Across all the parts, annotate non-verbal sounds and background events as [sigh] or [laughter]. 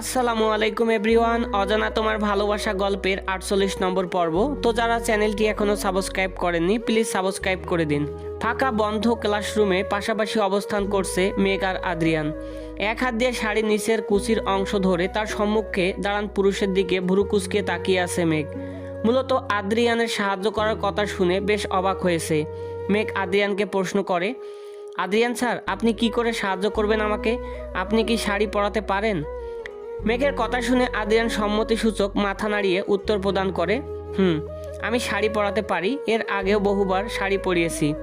আসসালামু আলাইকুম এভরিওয়ান। অজানা তোমার ভালোবাসা গল্পের আটচল্লিশ নম্বর পর্ব। তো যারা চ্যানেলটি এখনও সাবস্ক্রাইব করেননি প্লিজ সাবস্ক্রাইব করে দিন। ফাঁকা বন্ধ ক্লাসরুমে পাশাপাশি অবস্থান করছে মেঘ আর আদ্রিয়ান। এক হাত দিয়ে শাড়ির নিচের কুচির অংশ ধরে তার সম্মুখে দাঁড়ান পুরুষের দিকে ভুরু কুচকে তাকিয়ে আছে মেঘ। মূলত আদ্রিয়ানের সাহায্য করার কথা শুনে বেশ অবাক হয়েছে। মেঘ আদ্রিয়ানকে প্রশ্ন করে, আদ্রিয়ান স্যার, আপনি কি করে সাহায্য করবেন আমাকে? আপনি কি শাড়ি পরাতে পারেন? মেঘের কথা শুনে আদ্রিয়ান সম্মতিসূচক মাথা নাড়িয়ে উত্তর প্রদান করে, হুম, আমি শাড়ি পরাতে পারি, এর আগেও বহুবার শাড়ি পরিয়েছি।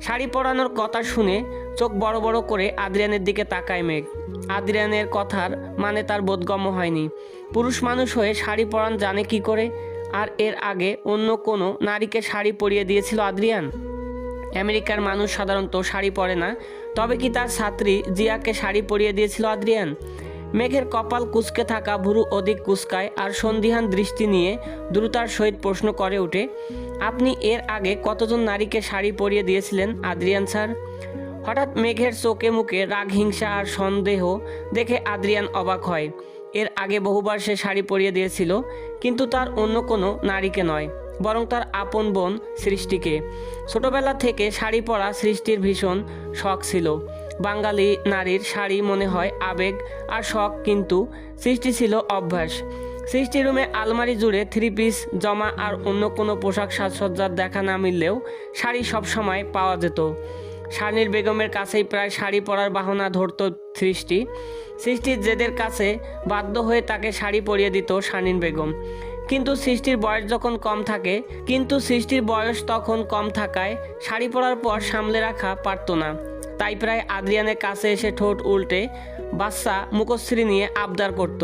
শাড়ি পরানোর কথা শুনে চোখ বড় বড় করে আদ্রিয়ানের দিকে তাকায় মেঘ। আদ্রিয়ানের কথার মানে তার বোধগম্য হয়নি। পুরুষ মানুষ হয়ে শাড়ি পরান জানে কি করে? আর এর আগে অন্য কোনো নারীকে শাড়ি পরিয়ে দিয়েছিল আদ্রিয়ান? আমেরিকার মানুষ সাধারণত শাড়ি পরে না, তবে কি তার ছাত্রী জিয়াকে শাড়ি পরিয়ে দিয়েছিল আদ্রিয়ান? মেঘের কপাল কুচকে থাকা ভুরু অধিক কুচকায় আর সন্দিহান দৃষ্টি নিয়ে দ্রুতার সহিত প্রশ্ন করে ওঠে আপনি এর আগে কতজন নারীকে শাড়ি পরিয়ে দিয়েছিলেন, আদ্রিয়ান স্যার? হঠাৎ মেঘের চোখে মুখে রাগ, হিংসা আর সন্দেহ দেখে আদ্রিয়ান অবাক হয়। এর আগে বহুবার সে শাড়ি পরিয়ে দিয়েছিল, কিন্তু তার অন্য কোনো নারীকে নয়, বরং তার আপন বোন সৃষ্টিকে। ছোটবেলা থেকে শাড়ি পরা সৃষ্টির ভীষণ শখ ছিল। বাঙালি নারীর শাড়ি মনে হয় আবেগ আর শখ, কিন্তু সৃষ্টি ছিল অভ্যাস। সৃষ্টি রুমে আলমারি জুড়ে থ্রি পিস জমা আর অন্য কোনো পোশাক সাজসজ্জার দেখা না মিললেও শাড়ি সবসময় পাওয়া যেত। শানির বেগমের কাছেই প্রায় শাড়ি পরার বাহনা ধরত সৃষ্টি। সৃষ্টির জেদের কাছে বাধ্য হয়ে তাকে শাড়ি পরিয়ে দিত শানীন বেগম। কিন্তু সৃষ্টির বয়স যখন কম থাকে, কিন্তু সৃষ্টির বয়স তখন কম থাকায় শাড়ি পরার পর সামলে রাখা পারত না। তাই প্রায় আদ্রিয়ানের কাছে এসে ঠোঁট উল্টে বাচ্চা মুখশ্রী নিয়ে আবদার করত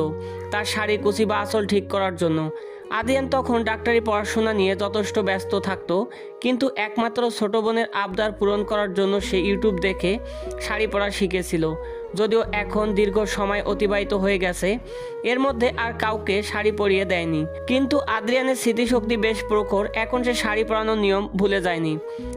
তার শাড়ি, কুচি বা আঁচল ঠিক করার জন্য। আদিয়ান তখন ডাক্তারি পড়াশোনা নিয়ে যথেষ্ট ব্যস্ত থাকতো, কিন্তু একমাত্র ছোট বোনের আবদার পূরণ করার জন্য সে ইউটিউব দেখে শাড়ি পরা শিখেছিল। যদিও এখন দীর্ঘ সময় অতিবাহিত হয়ে গেছে, এর মধ্যে আর কাউকে শাড়ি পরিয়ে দেয়নি। কিন্তু আদ্রিয়ানের স্মৃতিশক্তি বেশ প্রখর, এখন সে শাড়ি পরানোর নিয়ম ভুলে যায়নি।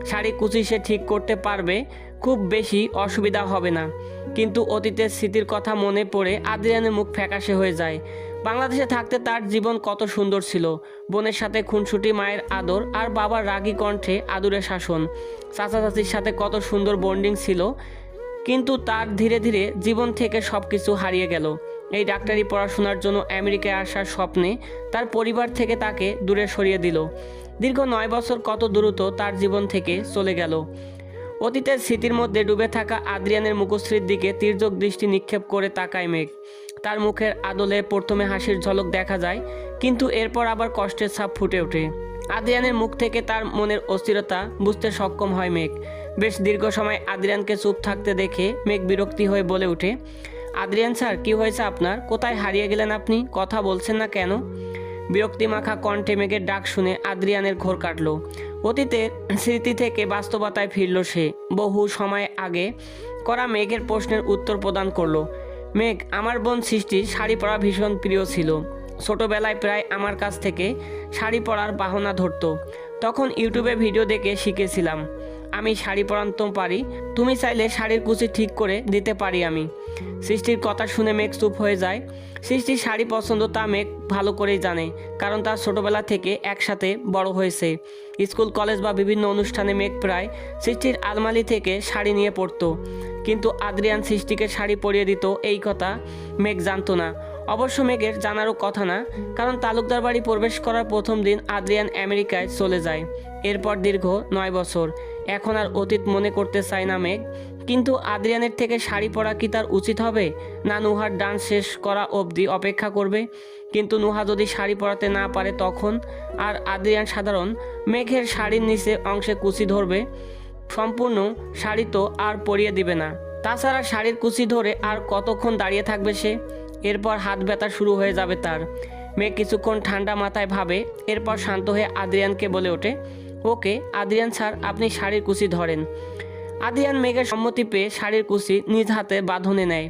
শাড়ি, কুচি সে ঠিক করতে পারবে খুব বেশি অসুবিধা হবে না। কিন্তু অতীতের স্মৃতির কথা মনে পড়ে আদ্রিয়ানের মুখ ফ্যাকাশে হয়ে যায়। বাংলাদেশে থাকতে তার জীবন কত সুন্দর ছিল। বোনের সাথে খুনসুটি, মায়ের আদর আর বাবার রাগী কণ্ঠে আদুরে শাসন। চাচা চাচির সাথে কত সুন্দর বন্ডিং ছিল। কিন্তু তার ধীরে ধীরে জীবন থেকে সব কিছু হারিয়ে গেল। এই ডাক্তারি পড়াশোনার জন্য আমেরিকায় আসার স্বপ্নে তার পরিবার থেকে তাকে দূরে সরিয়ে দিল। দীর্ঘ নয় বছর কত দ্রুত তার জীবন থেকে চলে গেল। অতীতের স্মৃতির মধ্যে ডুবে থাকা আদ্রিয়ানের মুখশ্রীর দিকে তীর্যক দৃষ্টি নিক্ষেপ করে তাকায় মেঘ। তার মুখের আদলে প্রথমে হাসির ঝলক দেখা যায়, কিন্তু এরপর আবার কষ্টের ছাপ ফুটে ওঠে। আদ্রিয়ানের মুখ থেকে তার মনের অস্থিরতা বুঝতে সক্ষম হয় মেঘ। বেশ দীর্ঘ সময় আদ্রিয়ানকে চুপ থাকতে দেখে মেঘ বিরক্তি হয়ে বলে ওঠে, আদ্রিয়ান স্যার, কি হয়েছে আপনার? কোথায় হারিয়ে গেলেন আপনি? কথা বলছেন না কেন? বিরক্তিমাখা কণ্ঠে মেঘের ডাক শুনে আদ্রিয়ানের ঘোর কাটল। অতীতের স্মৃতি থেকে বাস্তবতায় ফিরল সে। বহু সময় আগে করা মেঘের প্রশ্নের উত্তর প্রদান করল, মেঘ, আমার বোন সৃষ্টি শাড়ি পরা ভীষণ প্রিয় ছিল। ছোটবেলায় প্রায় আমার কাছ থেকে শাড়ি পরার বাহনা ধরতো। তখন ইউটিউবে ভিডিও দেখে শিখেছিলাম, আমি শাড়ি পরাতে পারি, তুমি চাইলে শাড়ির কুচি ঠিক করে দিতে পারি আমি। সৃষ্টির কথা শুনে মেঘ চুপ হয়ে যায়। সৃষ্টির শাড়ি পছন্দ তা মেঘ ভালো করেই জানে, কারণ তার ছোটবেলা থেকে একসাথে বড় হয়েছে। স্কুল, কলেজ বা বিভিন্ন অনুষ্ঠানে মেঘ প্রায় সৃষ্টির আলমারি থেকে শাড়ি নিয়ে পড়তো। কিন্তু আদ্রিয়ান সৃষ্টিকে শাড়ি পরিয়ে দিত এই কথা মেঘ জানতো না। অবশ্য মেঘের জানারও কথা না, কারণ তালুকদার বাড়ি প্রবেশ করার প্রথম দিন আদ্রিয়ান আমেরিকায় চলে যায়। এরপর দীর্ঘ নয় বছর। এখন আর অতীত মনে করতে চায় না মেঘ। কিন্তু আদ্রিয়ানের থেকে শাড়ি পরা কি তার উচিত হবে? না, নুহার ডান্স শেষ করা অবধি অপেক্ষা করবে। কিন্তু নুহা যদি শাড়ি পরাতে না পারে তখন? আর আদ্রিয়ান সাধারণ, মেঘের শাড়ির নিচে অংশে কুচি ধরবে। সম্পূর্ণ শাড়ি তো আর পরিয়ে দিবে না। তাছাড়া শাড়ির কুচি ধরে আর কতক্ষণ দাঁড়িয়ে থাকবে সে? এরপর হাত ব্যথা শুরু হয়ে যাবে তার। মেয়ে কিছুক্ষণ ঠান্ডা মাথায় ভাবে, এরপর শান্ত হয়ে আদ্রিয়ানকে বলে ওঠে ওকে আদ্রিয়ান স্যার, আপনি শাড়ির কুচি ধরেন। আদ্রিয়ান মেঘের সম্মতি পেয়ে শাড়ির কুচি নিজ হাতে বাঁধনে নেয়।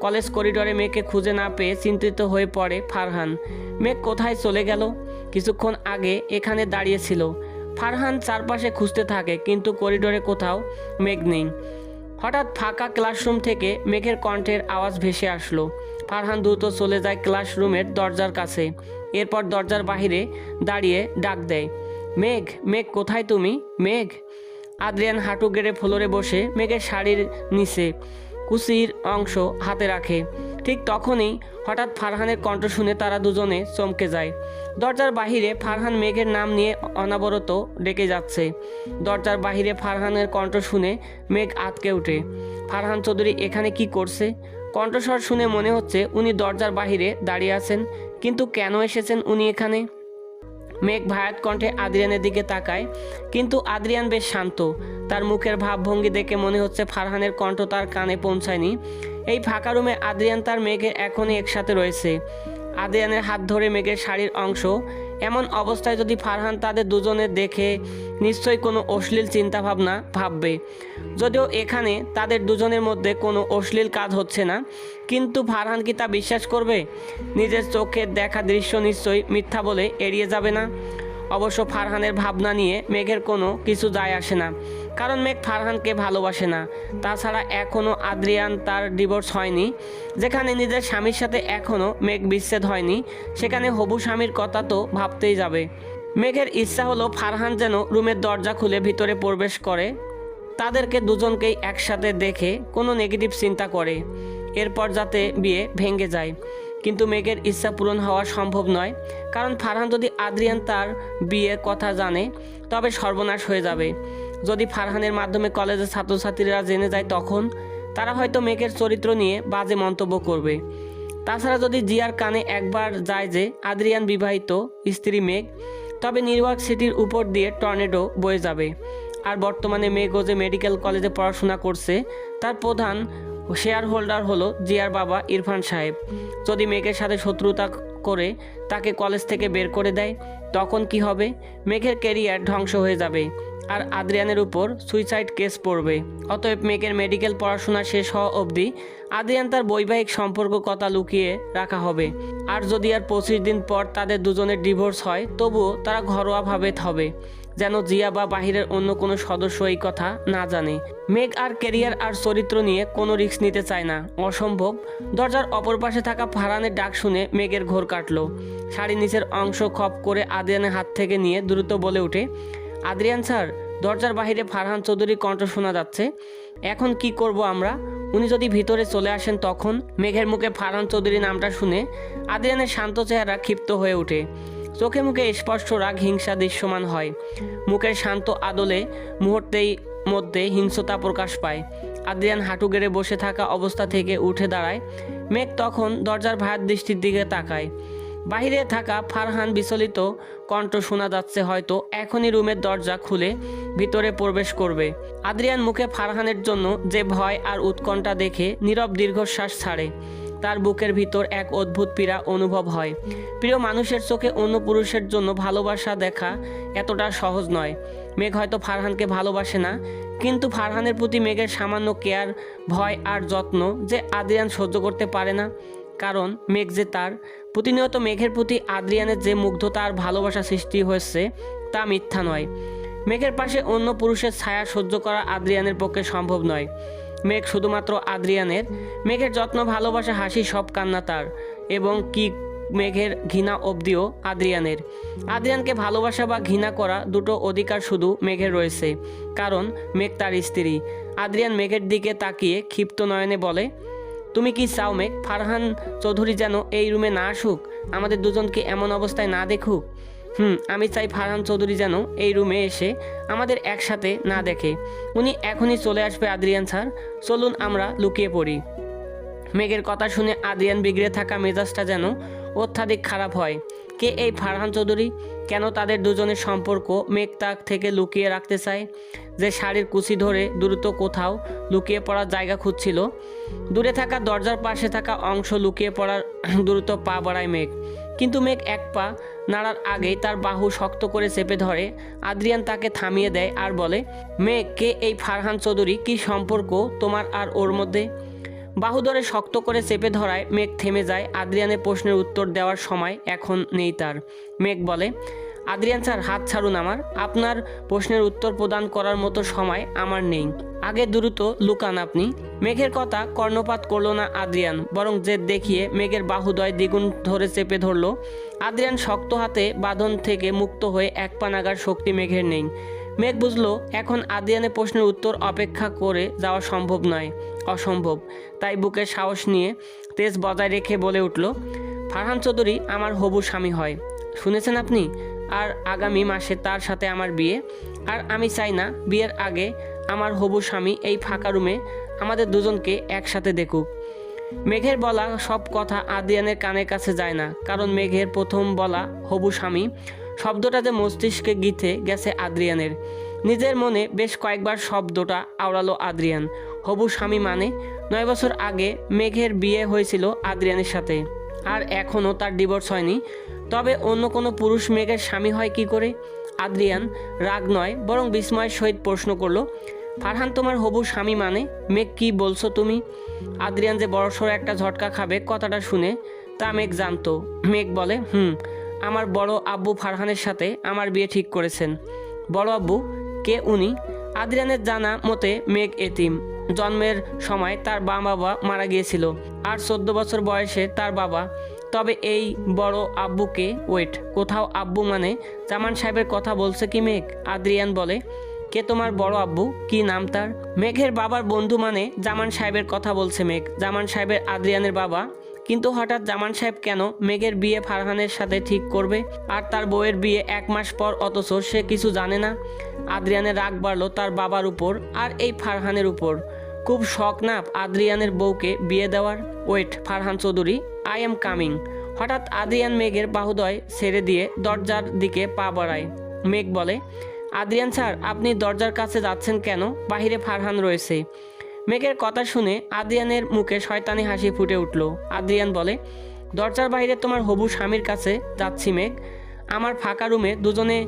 কলেজ করিডোরে মেয়েকে খুঁজে না পেয়ে চিন্তিত হয়ে পড়ে ফারহান। মেঘ কোথায় চলে গেল? কিছুক্ষণ আগে এখানে দাঁড়িয়েছিল। ফারহান চারপাশে খুঁজতে থাকে, কিন্তু করিডোরে কোথাও মেঘ নেই। হঠাৎ ফাঁকা ক্লাসরুম থেকে মেঘের কণ্ঠের আওয়াজ ভেসে আসলো। ফারহান দ্রুত চলে যায় ক্লাসরুমের দরজার কাছে। এরপর দরজার বাহিরে দাঁড়িয়ে ডাক দেয়। মেঘ মেঘ কোথায় তুমি? মেঘ। আদ্রিয়ান হাঁটু গেড়ে ফ্লোরে বসে মেঘের শাড়ির নিচে কুচির অংশ হাতে রাখে। ঠিক তখনই হঠাৎ ফারহানের কণ্ঠ শুনে তারা দুজনে চমকে যায়। দরজার বাহিরে ফারহান মেঘের নাম নিয়ে অনাবরত ডেকে যাচ্ছে। দরজার বাহিরে ফারহানের কণ্ঠ শুনে মেঘ আতকে ওঠে। ফারহান চৌধুরী, এখানে কি করছে? কণ্ঠস্বর শুনে মনে হচ্ছে উনি দরজার বাহিরে দাঁড়িয়ে আছেন, কিন্তু কেন এসেছেন উনি এখানে? মেঘ ভায়াত কণ্ঠে আদ্রিয়ানের দিকে তাকায়। কিন্তু আদ্রিয়ান বেশ শান্ত। তার মুখের ভাবভঙ্গি দেখে মনে হচ্ছে ফারহানের কণ্ঠ তার কানে পৌঁছায়নি। এই ফাঁকা রুমে আদ্রিয়ান তার মেঘে এখনই একসাথে রয়েছে। আদ্রিয়ানের হাত ধরে মেঘের শাড়ির অংশ এমন অবস্থায় যদি ফারহান তাদের দুজনের দেখে, নিশ্চয়ই কোনো অশ্লীল চিন্তাভাবনা ভাববে। যদিও এখানে তাদের দুজনের মধ্যে কোনো অশ্লীল কাজ হচ্ছে না, কিন্তু ফারহান কি তা বিশ্বাস করবে? নিজের চোখের দেখা দৃশ্য নিশ্চয়ই মিথ্যা বলে এড়িয়ে যাবে না। অবশ্য ফারহানের ভাবনা নিয়ে মেঘের কোনো কিছু যায় আসে না। কারণ মেঘ ফারহানকে ভালোবাসে না। তাছাড়া এখনও আদ্রিয়ান তার ডিভোর্স হয়নি, যেখানে নিজের স্বামীর সাথে এখনও মেঘ বিচ্ছেদ হয়নি, সেখানে হবু স্বামীর কথা তো ভাবতেই যাবে। মেঘের ইচ্ছা হলো ফারহান যেন রুমের দরজা খুলে ভিতরে প্রবেশ করে। তাদেরকে দুজনকেই একসাথে দেখে কোনো নেগেটিভ চিন্তা করে। এরপর যাতে বিয়ে ভেঙে যায়। কিন্তু মেঘের ইচ্ছা পূরণ হওয়া সম্ভব নয়, কারণ ফারহান যদি আদ্রিয়ান তার বিয়ের কথা জানে, তবে সর্বনাশ হয়ে যাবে। যদি ফারহানের মাধ্যমে কলেজের ছাত্রছাত্রীরা জেনে যায় তখন, তারা হয়তো মেঘের চরিত্র নিয়ে বাজে মন্তব্য করবে। তাছাড়া যদি জিয়ার কানে একবার যায় যে আদ্রিয়ান বিবাহিত স্ত্রী মেঘ, তবে ইয়র্ক সিটির উপর দিয়ে টর্নেডো বয়ে যাবে। আর বর্তমানে মেঘও যে মেডিকেল কলেজে পড়াশোনা করছে, তার প্রধান শেয়ার হোল্ডার হলো জিয়ার বাবা ইরফান সাহেব। যদি মেঘের সাথে শত্রুতা করে তাকে কলেজ থেকে বের করে দেয়, তখন কি হবে? মেঘের কেরিয়ার ধ্বংস হয়ে যাবে আর আদ্রিয়ানের উপর সুইসাইড কেস পড়বে। অতএব মেঘের মেডিকেল পড়াশোনা শেষ হওয়া অবধি আদ্রিয়ান তার বৈবাহিক সম্পর্ক কথা লুকিয়ে রাখা হবে। আর যদি আর পঁচিশ দিন পর তাদের দুজনের ডিভোর্স হয়, তবুও তারা ঘরোয়াভাবে হবে। যেন জিয়া বা বাহিরের অন্য কোনো সদস্য এই কথা না জানে। মেঘ আর ক্যারিয়ার আর চরিত্র নিয়ে কোনো রিস্ক নিতে চায় না। অসম্ভব। দরজার অপর পাশে থাকা ফারানের ডাক শুনে মেঘের ঘোর কাটলো। শাড়ি নিচের অংশ খপ করে আদ্রিয়ানের হাত থেকে নিয়ে দ্রুত বলে ওঠে, আদ্রিয়ান স্যার, দরজার বাহিরে ফারহান চৌধুরীর কণ্ঠ শোনা যাচ্ছে। এখন কি করব আমরা? উনি যদি ভিতরে চলে আসেন তখন? মেঘের মুখে ফারহান চৌধুরী নামটা শুনে আদ্রিয়ানের শান্ত চেহারা ক্ষিপ্ত হয়ে ওঠে। চোখে মুখে স্পষ্ট রাগ, হিংসা দৃশ্যমান হয়। মুখের শান্ত আদলে মুহূর্তেই মধ্যে হিংসতা প্রকাশ পায়। আদ্রিয়ান হাঁটু গেড়ে বসে থাকা অবস্থা থেকে উঠে দাঁড়ায়। মেঘ তখন দরজার ভাইয়ের দৃষ্টির দিকে তাকায়। বাইরে থাকা ফারহান বিচলিত কণ্ঠ শোনা যাচ্ছে, হয়তো এখনই রুমের দরজা খুলে ভিতরে প্রবেশ করবে। আদ্রিয়ান মুখে ফারহানের জন্য যে ভয় আর উৎকণ্ঠা দেখে নীরব দীর্ঘশ্বাস ছাড়ে। তার বুকের ভিতর এক অদ্ভুত পীড়া অনুভব হয়। প্রিয় মানুষের চোখে অন্য পুরুষের জন্য ভালোবাসা দেখা এতটা সহজ নয়। মেঘ হয়তো ফারহানকে ভালোবাসে না, কিন্তু ফারহানের প্রতি মেঘের সামান্য কেয়ার, ভয় আর যত্ন যে আদ্রিয়ান সহ্য করতে পারে না। কারণ মেঘ যে তার, প্রতিনিয়ত মেঘের প্রতি আদ্রিয়ানের যে মুগ্ধতা আর ভালোবাসা সৃষ্টি হয়েছে, তা মিথ্যা নয়। মেঘের পাশে অন্য পুরুষের ছায়া সহ্য করা আদ্রিয়ানের পক্ষে সম্ভব নয়। মেঘ শুধুমাত্র আদ্রিয়ানের। মেঘের যত্ন, ভালোবাসা, হাসি, সব কান্না তার। এবং কি মেঘের ঘৃণা অবধিও আদ্রিয়ানের। আদ্রিয়ানকে ভালোবাসা বা ঘৃণা করা দুটো অধিকার শুধু মেঘের রয়েছে, কারণ মেঘ তার স্ত্রী। আদ্রিয়ান মেঘের দিকে তাকিয়ে ক্ষিপ্ত নয়নে বলে, তুমি কি চাও মেঘ? ফারহান চৌধুরী যেন এই রুমে না আসুক? আমাদের দুজনকে এমন অবস্থায় না দেখুক? হুম, আমি চাই ফারহান চৌধুরী যেন এই রুমে এসে আমাদের একসাথে না দেখে। উনি এখনই চলে আসবে আদ্রিয়ান স্যার। চলুন আমরা লুকিয়ে পড়ি। মেঘের কথা শুনে আদ্রিয়ান বিগড়ে থাকা মেজাজটা যেন অত্যাধিক খারাপ হয়। কে এই ফারহান চৌধুরী? কেন তাদের দুজনের সম্পর্ক মেঘ তাক থেকে লুকিয়ে রাখতে চায়? যে শাড়ির কুচি ধরে দ্রুত কোথাও লুকিয়ে পড়ার জায়গা খুঁজছিল। দূরে থাকা দরজার পাশে থাকা অংশ লুকিয়ে পড়ার [clears throat] দ্রুত পা বাড়ায় মেঘ। কিন্তু মেঘ এক পা নাড়ার আগেই তার বাহু শক্ত করে চেপে ধরে। আদ্রিয়ান তাকে থামিয়ে দেয় আর বলে, মেয়ে, কে এই ফারহান চৌধুরী? কি সম্পর্ক তোমার আর ওর মধ্যে? বাহু ধরে শক্ত করে চেপে ধরায়, মেঘ থেমে যায়। আদ্রিয়ানের প্রশ্নের উত্তর দেওয়ার সময় এখন নেই তার। মেঘ বলে আদ্রিয়ান স্যার, হাত ছাড়ুন আমার। আপনার প্রশ্নের উত্তর প্রদান করার মতো সময় আমার নেই। আগে দ্রুত লুকান আপনি। মেঘের কথা কর্ণপাত করল না আদ্রিয়ান, বরং জেদ দেখিয়ে মেঘের বাহুদয় দ্বিগুণ ধরে চেপে ধরলো। আদ্রিয়ান শক্ত হাতে বাঁধন থেকে মুক্ত হয়ে এক পানাগার শক্তি মেঘের নেই। মেঘ বুঝলো, এখন আদ্রিয়ানের প্রশ্নের উত্তর অপেক্ষা করে যাওয়া সম্ভব নয়, অসম্ভব। তাই বুকে সাহস নিয়ে তেজ বজায় রেখে বলে উঠল, ফারহান চৌধুরী, আমার হবু স্বামী হয়। শুনেছেন আপনি? আর আগামী মাসে তার সাথে আমার বিয়ে। আর আমি চাই না বিয়ের আগে আমার হবু স্বামী এই ফাঁকা রুমে আমাদের দুজনকে একসাথে দেখুক। মেঘের বলা সব কথা আদিয়ানের কানের কাছে যায় না, কারণ মেঘের প্রথম বলা হবু স্বামী শব্দটা যে মস্তিষ্কে গিথে গেছে আদ্রিয়ানের নিজের মনে বেশ কয়েকবার শব্দটা আওড়ালো আদ্রিয়ান হবু স্বামী মানে নয় বছর আগে মেঘের বিয়ে হয়েছিল আদ্রিয়ানের সাথে। আর এখনও তার ডিভোর্স হয়নি তবে অন্য কোনো পুরুষ মেঘের স্বামী হয় কি করে? আদ্রিয়ান রাগ নয়, বরং বিস্ময়ের সহিত প্রশ্ন করল, ফারহান, তোমার হবু স্বামী মানে? মেঘ, কি বলছো তুমি? আদ্রিয়ান যে বড়সড় একটা ঝটকা খাবে কথাটা শুনে তা মেঘ জানতো। মেঘ বলে, হুম, আমার বড় আব্বু ফারহানের সাথে আমার বিয়ে ঠিক করেছেন। বড় আব্বু, কে উনি? আদ্রিয়ানের জানা মতে মেঘ এতিম। জন্মের সময় তার বাবা মারা গিয়েছিল। আর চোদ্দ বছর বয়সে তার বাবা তবে এই বড় আব্বুকে ওয়েট কোথাও আব্বু মানে? জামান সাহেবের কথা বলছে কি মেঘ? আদ্রিয়ান বলে, কে তোমার বড় আব্বু? কি নাম তার? মেঘের বাবার বন্ধু মানে জামান সাহেবের কথা বলছে মেঘ। জামান সাহেবের আদ্রিয়ানের বাবা। কিন্তু হঠাৎ জামান সাহেব কেন মেঘের বিয়ে ফারহানের সাথে ঠিক করবে? আর তার বউয়ের বিয়ে এক মাস পর অথচ সে কিছু জানে না। আদ্রিয়ানের রাগ বাড়লো তার বাবার উপর আর এই ফারহানের উপর। খুব শখ না আদ্রিয়ানের বউকে বিয়ে দেওয়ার? Wait, Farhan Chowdhury I am coming হঠাৎ আদ্রিয়ান মেঘের বাহুদয় ছেড়ে দিয়ে দরজার দিকে পা বাড়ায়। মেঘ বলে আদ্রিয়ান স্যার, আপনি দরজার কাছে যাচ্ছেন কেন? বাহিরে ফারহান রয়েছে। মেঘের কথা শুনে আদ্রিয়ানের মুখে শয়তানি হাসি ফুটে উঠল। আদ্রিয়ান বলে, দরজার বাইরে তোমার হবু স্বামীর কাছে যাচ্ছি মেঘ। আমার ফাঁকা রুমে দুজনে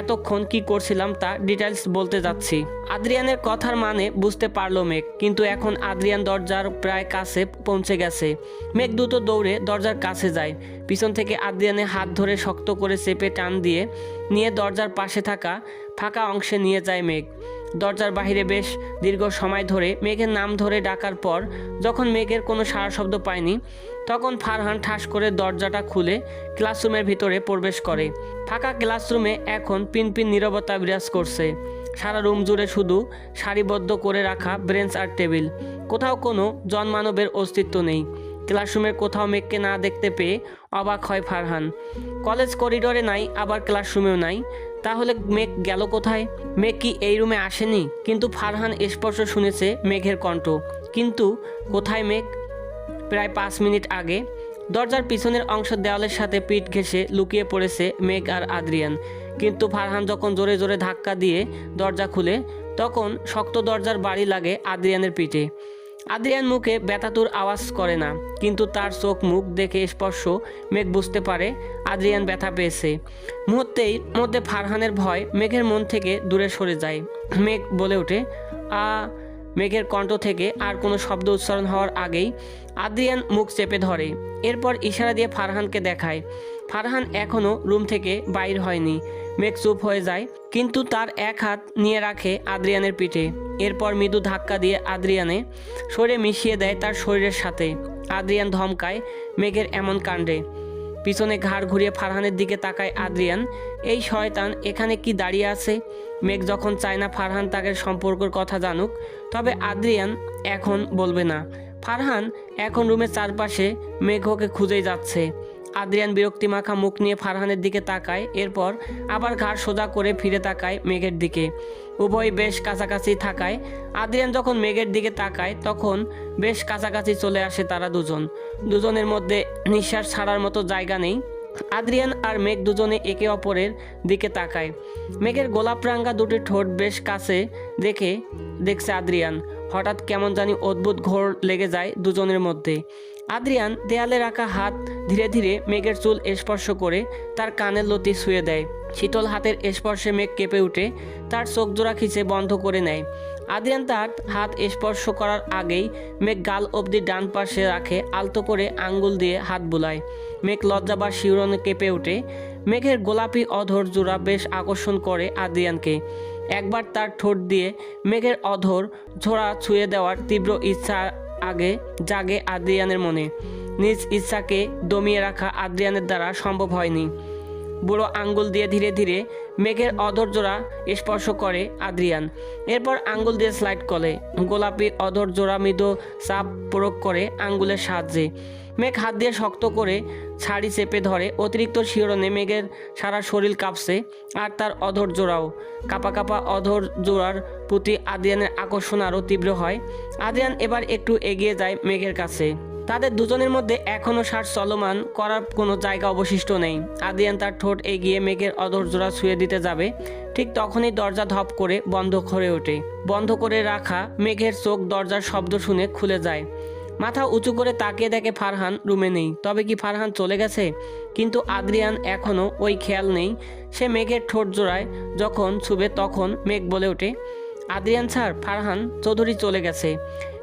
এতক্ষণ কি করছিলাম তা ডিটেলস বলতে যাচ্ছি। আদ্রিয়ানের কথার মানে বুঝতে পারল মেঘ, কিন্তু এখন আদ্রিয়ান দরজার প্রায় কাছে পৌঁছে গেছে। মেঘ দ্রুত দৌড়ে দরজার কাছে যায়। পিছন থেকে আদ্রিয়ানের হাত ধরে শক্ত করে চেপে টান দিয়ে নিয়ে দরজার পাশে থাকা ফাঁকা অংশে নিয়ে যায় মেঘ। দরজার বাহিরে বেশ দীর্ঘ সময় ধরে মেঘের নাম ধরে ডাকার পর, যখন মেঘের কোনো সারা শব্দ পায়নি তখন ফারহান ঠাস করে দরজাটা খুলে ক্লাসরুমের ভিতরে প্রবেশ করে। ফাঁকা ক্লাসরুমে এখন পিনপিন নীরবতা বিরাজ করছে। সারা রুম জুড়ে শুধু সারিবদ্ধ করে রাখা ব্রেঞ্চ আর টেবিল। কোথাও কোনো জনমানবের অস্তিত্ব নেই। ক্লাসরুমের কোথাও মেঘকে না দেখতে পেয়ে অবাক হয় ফারহান। কলেজ করিডোরে নাই, আবার ক্লাসরুমেও নাই। তাহলে মেঘ গেল কোথায়? মেঘ কি এই রুমে আসেনি? কিন্তু ফারহান স্পর্শ শুনেছে মেঘের কণ্ঠ। কিন্তু কোথায় মেঘ? প্রায় পাঁচ মিনিট আগে দরজার পিছনের অংশ দেওয়ালের সাথে পিঠ ঘেঁষে লুকিয়ে পড়েছে মেঘ আর আদ্রিয়ান। কিন্তু ফারহান যখন জোরে জোরে ধাক্কা দিয়ে দরজা খুলে, তখন শক্ত দরজার বাড়ি লাগে আদ্রিয়ানের পিঠে। আদ্রিয়ান মুখে ব্যথাতুর আওয়াজ করে না, কিন্তু তার চোখ মুখ দেখে স্পর্শ মেঘ বুঝতে পারে আদ্রিয়ান ব্যথা পেয়েছে। মুহূর্তেই মধ্যে ফারহানের ভয় মেঘের মন থেকে দূরে সরে যায়। মেঘ বলে ওঠে, আ মেঘের কণ্ঠ থেকে আর কোনো শব্দ উচ্চারণ হওয়ার আগেই আদ্রিয়ান মুখ চেপে ধরে। এরপর ইশারা দিয়ে ফারহানকে দেখায়। ফারহান এখনও রুম থেকে বাইর হয়নি। মেঘ চুপ হয়ে যায়, কিন্তু তার এক হাত নিয়ে রাখে আদ্রিয়ানের পিঠে। এরপর মৃদু ধাক্কা দিয়ে আদ্রিয়ানে শরীরে মিশিয়ে দেয় তার শরীরের সাথে। আদ্রিয়ান ধমকায়, মেঘের এমন কাণ্ডে। পিছনে ঘাড় ঘুরিয়ে ফারহানের দিকে তাকায় আদ্রিয়ান। এই শয়তান, এখানে কি দাঁড়িয়ে আছে? মেঘ যখন চায় না ফারহান তাকে সম্পর্কের কথা জানুক, তবে আদ্রিয়ান এখন বলবে না। ফারহান, এখন রুমের চারপাশে মেঘকে খুঁজেই যাচ্ছে। আদ্রিয়ান বিরক্তি মাখা মুখ নিয়ে ফারহানের দিকে তাকায়, এরপর আবার ঘাড় সোজা করে ফিরে তাকায় মেঘের দিকে। উভয় বেশ কাছাকাছি থাকায়, আদ্রিয়ান যখন মেঘের দিকে তাকায়, তখন বেশ কাছাকাছি চলে আসে তারা দুজন। দুজনের মধ্যে নিঃশ্বাস ছাড়ার মতো জায়গা নেই। আদ্রিয়ান আর মেঘ দুজনে একে অপরের দিকে তাকায়। মেঘের গোলাপ রাঙ্গা দুটি ঠোঁট বেশ কাছে দেখে দেখছে আদ্রিয়ান। হঠাৎ কেমন জানি অদ্ভুত ঘোর লেগে যায় দুজনের মধ্যে। আদ্রিয়ান দেয়ালে রাখা হাত ধীরে ধীরে মেঘের চুল স্পর্শ করে তার কানের লতি শুয়ে দেয়। শীতল হাতের স্পর্শে মেঘ কেঁপে উঠে, তার চোখ জোড়া খিচে বন্ধ করে নেয়। আদ্রিয়ান তার হাত স্পর্শ করার আগেই মেঘ গাল অবধি ডান পাশে রাখে, আলতো করে আঙ্গুল দিয়ে হাত বুলায়। মেঘ লজ্জা বা শিউরণে কেঁপে ওঠে। মেঘের গোলাপি অধর জোড়া বেশ আকর্ষণ করে আদ্রিয়ানকে। একবার তার ঠোঁট দিয়ে মেঘের অধর ঝোড়া ছুঁয়ে দেওয়ার তীব্র ইচ্ছা আগে জাগে আদ্রিয়ানের মনে। নিজ ইচ্ছাকে দমিয়ে রাখা আদ্রিয়ানের দ্বারা সম্ভব হয়নি। বুড়ো আঙ্গুল দিয়ে ধীরে ধীরে মেঘের অধৈর্যরা স্পর্শ করে আদ্রিয়ান। এরপর আঙ্গুল দিয়ে স্লাইড করে। গোলাপি অধৈর্যরা মৃদু চাপ প্রয়োগ করে আঙ্গুলের সাহায্যে। মেঘ হাত দিয়ে শক্ত করে ছাড়ি চেপে ধরে। অতিরিক্ত শিহরণে মেঘের সারা শরীর কাঁপছে আর তার অধর জোড়াও। কাপা কাপা অধর জোড়ার প্রতি আদিয়ানের আকর্ষণ আরও তীব্র হয়। আদিয়ান এবার একটু এগিয়ে যায় মেঘের কাছে। তাদের দুজনের মধ্যে এখনও শ্বাস চলমান করার কোনো জায়গা অবশিষ্ট নেই। আদিয়ান তার ঠোঁট এগিয়ে মেঘের অদরজোড়া ছুঁয়ে দিতে যাবে। ঠিক তখনই দরজা ধপ করে বন্ধ করে ওঠে। বন্ধ করে রাখা মেঘের চোখ দরজার শব্দ শুনে খুলে যায়। মাথা উঁচু করে তাকিয়ে দেখে ফারহান রুমে নেই। তবে কি ফারহান চলে গেছে? কিন্তু আদ্রিয়ান এখনও ওই খেয়াল নেই। সে মেঘের ঠোঁট জোড়ায়, যখন ছুবে তখন মেঘ বলে ওঠে, আদ্রিয়ান স্যার, ফারহান চৌধুরী চলে গেছে।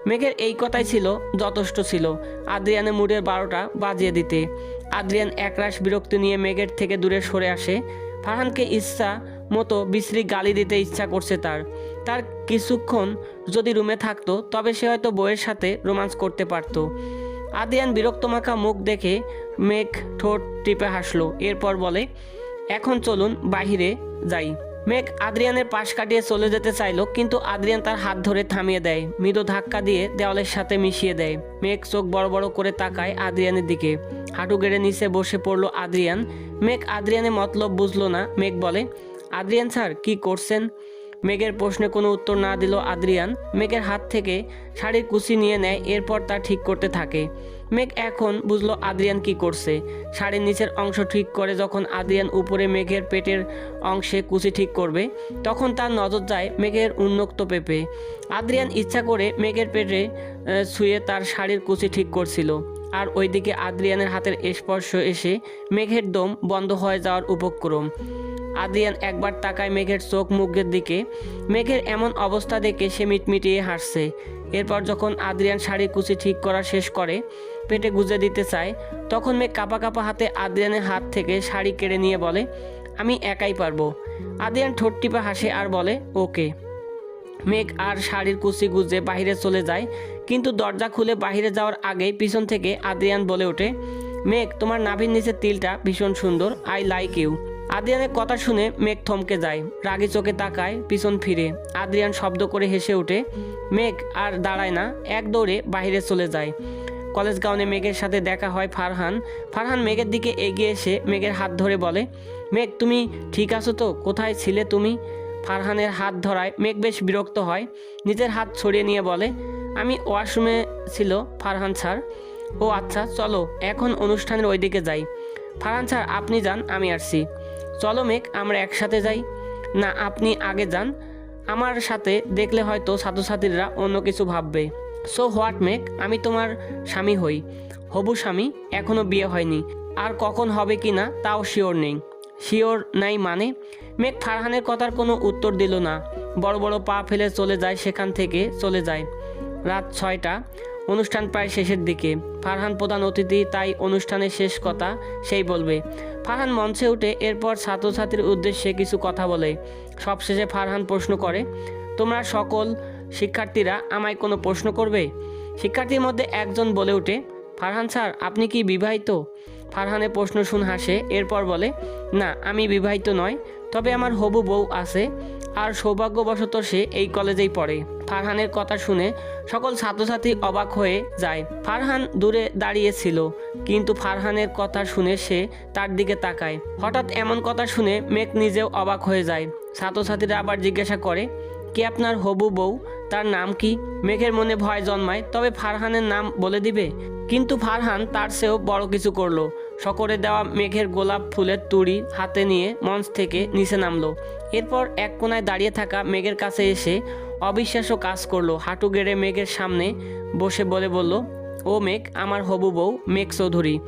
মেঘের এই কথাই ছিল, যথেষ্ট ছিল, আদ্রিয়ানের মুডের বারোটা বাজিয়ে দিতে। আদ্রিয়ান একরাশ বিরক্তি নিয়ে মেঘের থেকে দূরে সরে আসে। ফারহানকে ইচ্ছা মতো বিশ্রী গালি দিতে ইচ্ছা করছে তার। তার কিছুক্ষণ যদি রুমে থাকতো, তবে সে হয়তো বইয়ের সাথে রোমান্স করতে পারত। আদ্রিয়ান বিরক্তমাখা মুখ দেখে মেঘ ঠোঁট টিপে হাসলো, এরপর বলে, এখন চলুন, বাহিরে যাই। মেঘ আদ্রিয়ানের পাশ কাটিয়ে চলে যেতে চাইলো, কিন্তু আদ্রিয়ান তার হাত ধরে থামিয়ে দেয়, মৃদু ধাক্কা দিয়ে দেওয়ালের সাথে মিশিয়ে দেয়। মেঘ চোখ বড় বড় করে তাকায় আদ্রিয়ানের দিকে। হাঁটু গেড়ে নিচে বসে পড়ল আদ্রিয়ান মেঘ আদ্রিয়ানের মতলব বুঝলো না। মেঘ বলে আদ্রিয়ান স্যার, কি করছেন? মেঘের প্রশ্নে কোনো উত্তর না দিল আদ্রিয়ান। মেঘের হাত থেকে শাড়ির কুচি নিয়ে নেয়, এরপর তা ঠিক করতে থাকে। মেঘ এখন বুঝলো আদ্রিয়ান কি করছে। শাড়ির নিচের অংশ ঠিক করে যখন আদ্রিয়ান উপরে মেঘের পেটের অংশে কুচি ঠিক করবে, তখন তার নজর যায় মেঘের উন্মুক্ত পেপে। আদ্রিয়ান ইচ্ছা করে মেঘের পেটে ছুঁয়ে তার শাড়ির কুচি ঠিক করছিল। আর ওইদিকে আদ্রিয়ানের হাতের স্পর্শ এসে মেঘের দম বন্ধ হয়ে যাওয়ার উপক্রম। আদ্রিয়ান একবার তাকায় মেঘের চোখ মুখের দিকে। মেঘের এমন অবস্থা দেখে সে মিটমিটিয়ে হাসছে। এরপর যখন আদ্রিয়ান শাড়ি কুচি ঠিক করা শেষ করে, পেটে গুজে দিতে চায়, তখন মেঘ কাপা কাপা হাতে আদ্রিয়ানের হাত থেকে শাড়ি কেড়ে নিয়ে বলে, আমি একাই পারব। আদ্রিয়ান ঠোঁট হাসে আর বলে, ওকে। মেঘ আর শাড়ির কুচি গুজে বাইরে চলে যায়, কিন্তু দরজা খুলে বাইরে যাওয়ার আগেই পিছন থেকে আদ্রিয়ান বলে ওঠে, মেঘ, তোমার নাভির নিচের তিলটা ভীষণ সুন্দর, আই লাইক ইউ। আদ্রিয়ানের কথা শুনে মেঘ থমকে যায়, রাগি চোখে তাকায়, পিছন ফিরে। আদ্রিয়ান শব্দ করে হেসে ওঠে, মেঘ আর দাঁড়ায় না, এক দৌড়ে বাইরে চলে যায়। কলেজ গ্রাউন্ডে মেঘের সাথে দেখা হয় ফারহান। ফারহান মেঘের দিকে এগিয়ে এসে মেঘের হাত ধরে বলে, মেঘ, তুমি ঠিক আছো তো? কোথায় ছিলে তুমি? ফারহানের হাত ধরায় মেঘ বেশ বিরক্ত হয়, নিজের হাত ছড়িয়ে নিয়ে বলে, আমি ওয়াশরুমে ছিল, ফারহান স্যার। ও আচ্ছা চলো, এখন অনুষ্ঠানের ওইদিকে যাই। ফারহান স্যার, আপনি যান, আমি আসছি। চলো মেঘ, আমরা একসাথে যাই। না, আপনি আগে যান। আমার সাথে দেখলে হয়তো ছাত্রছাত্রীরা অন্য কিছু ভাববে। সো হোয়াট মেক আমি তোমার স্বামী হই। হবু স্বামী এখনও বিয়ে হয়নি। আর কখন হবে কি না, তাও শিওর নেই। শিওর নাই মানে? মেঘ ফারহানের কথার কোনো উত্তর দিল না। বড় বড় পা ফেলে চলে যায় সেখান থেকে চলে যায়। রাত ছয়টা। অনুষ্ঠান প্রায় শেষের দিকে। ফারহান প্রধান অতিথি, তাই অনুষ্ঠানের শেষ কথা সেই বলবে। ফারহান মঞ্চে উঠে এরপর ছাত্রছাত্রীর উদ্দেশ্যে কিছু কথা বলে। সবশেষে ফারহান প্রশ্ন করে, তোমরা সকল শিক্ষার্থীরা আমায় কোনো প্রশ্ন করবে? শিক্ষার্থীর মধ্যে একজন বলে ওঠে, ফারহান স্যার, আপনি কি বিবাহিত? ফারহানের প্রশ্ন শুন হাসে, এরপর বলে, না, আমি বিবাহিত নয়, তবে আমার হবু বউ আছে। আর সৌভাগ্যবশত সে এই কলেজেই পড়ে। ফারহানের কথা শুনে সকল ছাত্রছাত্রী অবাক হয়ে যায়। ফারহান দূরে দাঁড়িয়েছিল, কিন্তু ফারহানের কথা শুনে সে তার দিকে তাকায়। হঠাৎ এমন কথা শুনে মেঘ নিজেও অবাক হয়ে যায়। ছাত্রছাত্রীরা আবার জিজ্ঞাসা করে, কে আপনার হবু বউ? তার নাম কি? মেঘের মনে ভয় জন্মায়, তবে ফারহানের নাম বলে দিবে? কিন্তু ফারহান তার চেয়েও বড় কিছু করল। সকলে দেওয়া মেঘের গোলাপ ফুলের তুড়ি হাতে নিয়ে মঞ্চ থেকে নিচে নামলো। এরপর এক কোনায় দাঁড়িয়ে থাকা মেঘের কাছে এসে অবিশ্বাস্য কাজ করল। হাঁটু গেড়ে মেঘের সামনে বসে বলে বলল, ও মেঘ, আমার হবু বউ মেঘ চৌধুরী।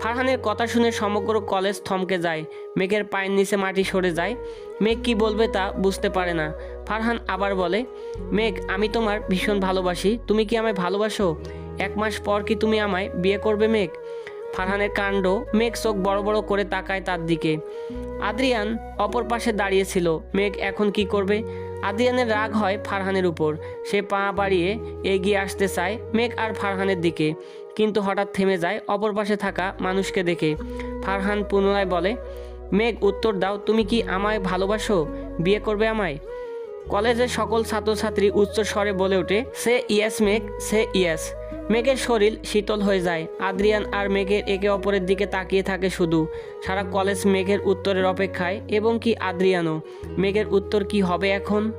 ফারহানের কথা শুনে সমগ্র কলেজ থমকে যায়। মেঘের পায়ের নিচে মাটি সরে যায়। মেঘ কি বলবে তা বুঝতে পারে না। ফারহান আবার বলে, মেঘ, আমি তোমার ভীষণ ভালোবাসি। তুমি কি আমায় ভালোবাসো? এক মাস পর কি তুমি আমায় বিয়ে করবে মেঘ? ফারহানের কাণ্ড মেঘ চোখ বড় বড় করে তাকায় তার দিকে। আদ্রিয়ান অপর পাশে দাঁড়িয়েছিল মেঘ এখন কি করবে? আদ্রিয়ানের রাগ হয় ফারহানের উপর। সে পা বাড়িয়ে এগিয়ে আসতে চায় মেঘ আর ফারহানের দিকে। কিন্তু হঠাৎ থেমে যায় অপর পাশে থাকা মানুষকে দেখে। ফারহান পুনরায় বলে, মেঘ, উত্তর দাও। তুমি কি আমায় ভালোবাসো? বিয়ে করবে আমায়? কলেজের সকল ছাত্রছাত্রী উচ্চ স্বরে বলে ওঠে, সে ইয়েস, মেঘ, সে ইয়েস। মেঘের শরীর শীতল হয়ে যায়। আদ্রিয়ান আর মেঘের একে অপরের দিকে তাকিয়ে থাকে শুধু। সারা কলেজ মেঘের উত্তরের অপেক্ষায়, এবং কি আদ্রিয়ানও? মেঘের উত্তর কি হবে এখন?